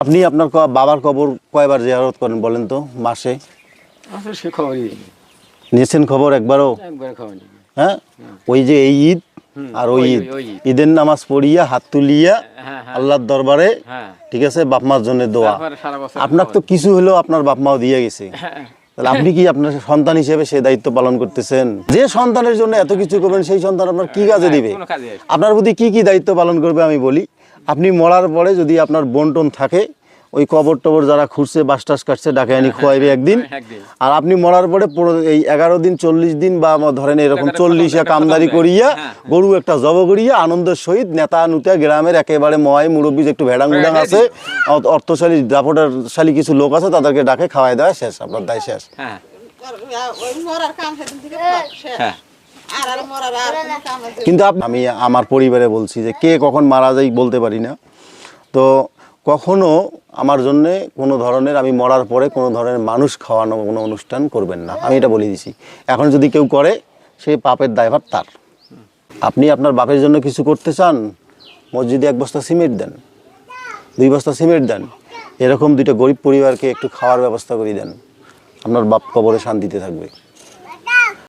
আপনি আপনার বাবার কবর কয়বার জিয়ারত করেন বলেন তো মাসে? আসলে সে খবরই নিয়েছেন খবর একবারও? হ্যাঁ? ওই যে এই ঈদ আর ওই ঈদ। ঈদের নামাজ পড়িয়া হাত তুলিয়া হ্যাঁ হ্যাঁ। আল্লাহর দরবারে হ্যাঁ। ঠিক আছে বাপ মার জন্য দোয়া। আপনার তো কিছু হলেও আপনার বাপ মাও দিয়ে গেছে। তাহলে আপনি কি আপনার সন্তান হিসেবে সে দায়িত্ব পালন করতেছেন? যে সন্তানের জন্য এত কিছু করবেন সেই সন্তান আপনার কি কাজে দিবে? আপনার প্রতি কি কি দায়িত্ব পালন করবে আমি বলি। আপনি মরার পরে যদি আপনার বন্টন থাকে ওই কবর টবর যারা খুঁড়ছে বাস টাস কাটছে ডাকে আনি খোয়াইবে একদিন। একদিন। আর আপনি মরার পরে পুরো এই এগারো দিন চল্লিশ দিন বা আমার ধরেন এরকম চল্লিশ কামদারি করিয়া হ্যাঁ, গরু একটা জব করিয়া আনন্দের সহিত নেতা নুতা গ্রামের একেবারে ময় মুরব্বী একটু ভেড়াং মুডাং আছে অর্থশালী দাপটারশালী কিছু লোক আছে তাদেরকে ডাকে খাওয়াই দেওয়া শেষ আপনার দায় শেষ। হ্যাঁ। কিন্তু আমি আমার পরিবারে বলছি যে কে কখন মারা যায় বলতে পারি না। তো কখনো আমার জন্যে কোনো ধরনের আমি মরার পরে কোনো ধরনের মানুষ খাওয়ানো কোনো অনুষ্ঠান করবেন না। আমি এটা বলে দিছি। এখন যদি কেউ করে, সে পাপের দায়ভার তার। আপনি আপনার বাপের জন্য কিছু করতে চান, মসজিদে এক বস্তা সিমেন্ট দেন, দুই বস্তা সিমেন্ট দেন, এরকম দুইটা গরিব পরিবারকে একটু খাওয়ার ব্যবস্থা করে দেন, আপনার বাপ কবরে শান্তিতে থাকবে।